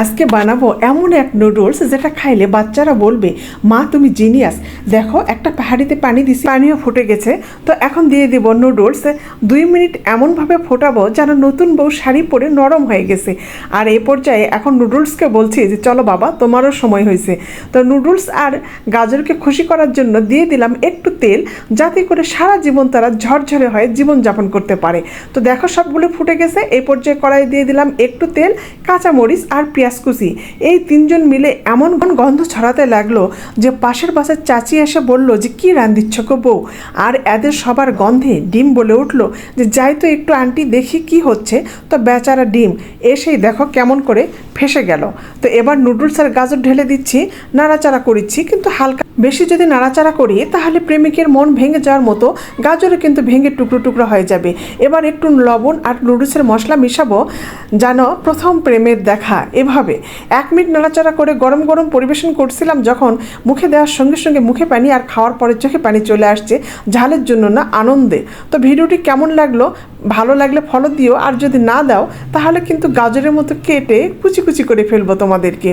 আজকে বানাবো এমন এক নুডলস যেটা খাইলে বাচ্চারা বলবে, মা, তুমি জিনিয়াস দেখো, একটা পাহাড়িতে পানি দিছি, পানিও ফুটে গেছে। তো এখন দিয়ে দেব নুডলস দুই মিনিট এমনভাবে ফোটাবো যেন নতুন বউ শাড়ি পরে নরম হয়ে গেছে। আর এ পর্যায়ে এখন নুডলসকে বলছি যে, চলো বাবা, তোমারও সময় হয়েছে। তো নুডলস আর গাজরকে খুশি করার জন্য দিয়ে দিলাম একটু তেল, যাতে করে সারা জীবন তারা ঝরঝরে হয়ে জীবনযাপন করতে পারে। তো দেখো, সবগুলো ফুটে গেছে। এই পর্যায়ে কড়াই দিয়ে দিলাম একটু তেল, কাঁচামরিচ আর পেঁয়াজ কুচি এই তিনজন মিলে এমন গন্ধ ছড়াতে লাগল যে পাশের বাসার চাচি এসে বলল যে, কি রান্ধিচ্ছ গো বউ? আর এদের সবার গন্ধে ডিম বলে উঠল যে, যাই তো একটু আন্টি দেখি কি হচ্ছে। তো বেচারা ডিম এসেই দেখো কেমন করে ফেসে গেল। তো এবার নুডলস আর গাজর ঢেলে দিচ্ছি, নাড়াচাড়া করিচ্ছি, কিন্তু হালকা বেশি যদি নাড়াচাড়া করি, তাহলে প্রেমিকের মন ভেঙে যাওয়ার মতো গাজরও কিন্তু ভেঙে টুকরো টুকরো হয়ে যাবে। এবার একটু লবণ আর নুডলসের মশলা মিশাবো, যেন প্রথম প্রেমের দেখা। এভাবে এক মিনিট নাড়াচাড়া করে গরম গরম পরিবেশন করছিলাম যখন মুখে দেওয়ার সঙ্গে সঙ্গে মুখে পানি আর খাওয়ার পরে চোখে পানি চলে আসছে, ঝালের জন্য না, আনন্দে। তো ভিডিওটি কেমন লাগল ভালো লাগলে ফলো দিও, আর যদি না দাও, তাহলে কিন্তু গাজরের মতো কেটে কুচি কুচি করে ফেলব তোমাদেরকে।